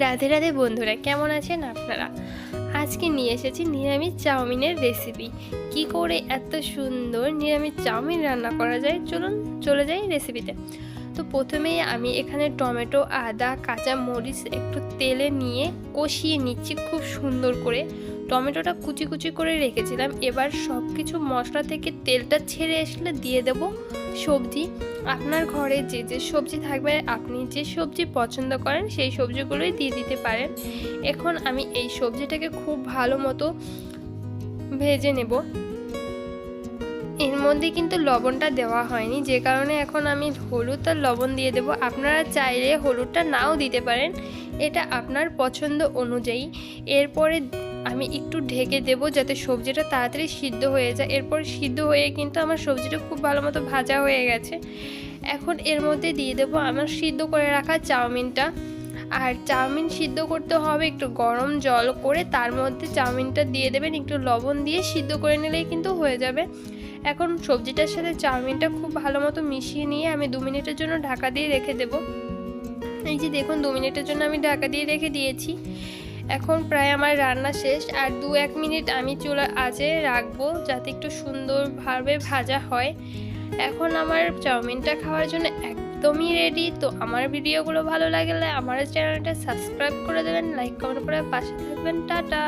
রাধে রাধে বন্ধুরা, কেমন আছেন আপনারা? আজকে নিয়ে এসেছি নিরামিষ চাউমিনের রেসিপি কি করে এত সুন্দর নিরামিষ চাউমিন রান্না করা যায়? চলুন, চলে যাই রেসিপিতে তো প্রথমেই আমি এখানে টমেটো, আদা, কাঁচা মরিচ একটু তেলে নিয়ে কষিয়ে নিচ্ছি খুব সুন্দর করে। টমেটোটা কুচি কুচি করে রেখেছিলাম। এবার সব কিছু মশলা থেকে তেলটা ছেড়ে আসলে দিয়ে দেব। সবজি, আপনার ঘরে যে যে সবজি থাকবে, আপনি যে সবজি পছন্দ করেন, সেই সবজিগুলোই দিয়ে দিতে পারেন। এখন আমি এই সবজিটাকে খুব ভালো মতো ভেজে নেব। এর মধ্যে কিন্তু লবণটা দেওয়া হয়নি, যে কারণে এখন আমি হলুদ আর লবণ দিয়ে দেব। আপনারা চাইলে হলুদটা নাও দিতে পারেন, এটা আপনার পছন্দ অনুযায়ী। এরপরে আমি একটু ঢেকে দেব যাতে সবজিটা তাড়াতাড়ি সিদ্ধ হয়ে যায়। এরপর সিদ্ধ হয়ে কিন্তু আমার সবজিটা খুব ভালো মতো ভাজা হয়ে গেছে। এখন এর মধ্যে দিয়ে দেবো আমার সিদ্ধ করে রাখা চাউমিনটা। আর চাউমিন সিদ্ধ করতে হবে একটু গরম জল করে, তার মধ্যে চাউমিনটা দিয়ে দেবেন, একটু লবণ দিয়ে সিদ্ধ করে নিলেই কিন্তু হয়ে যাবে। এখন সবজিটার সাথে চাউমিনটা খুব ভালো মতো মিশিয়ে নিয়ে আমি দু মিনিটের জন্য ঢাকা দিয়ে রেখে দেব। এই যে দেখুন, দু মিনিটের জন্য আমি ঢাকা দিয়ে রেখে দিয়েছি। এখন প্রায় আমার রান্না শেষ আর দু এক মিনিট আমি চুলা আজে রাখব যাতে একটু সুন্দরভাবে ভাজা হয়। এখন আমার চাউমিনটা খাওয়ার জন্য একদমই রেডি তো আমার ভিডিওগুলো ভালো লাগলে আমার চ্যানেলটা সাবস্ক্রাইব করে দেবেন লাইক কমেন্ট করে পাশে থাকবেন, টাটা।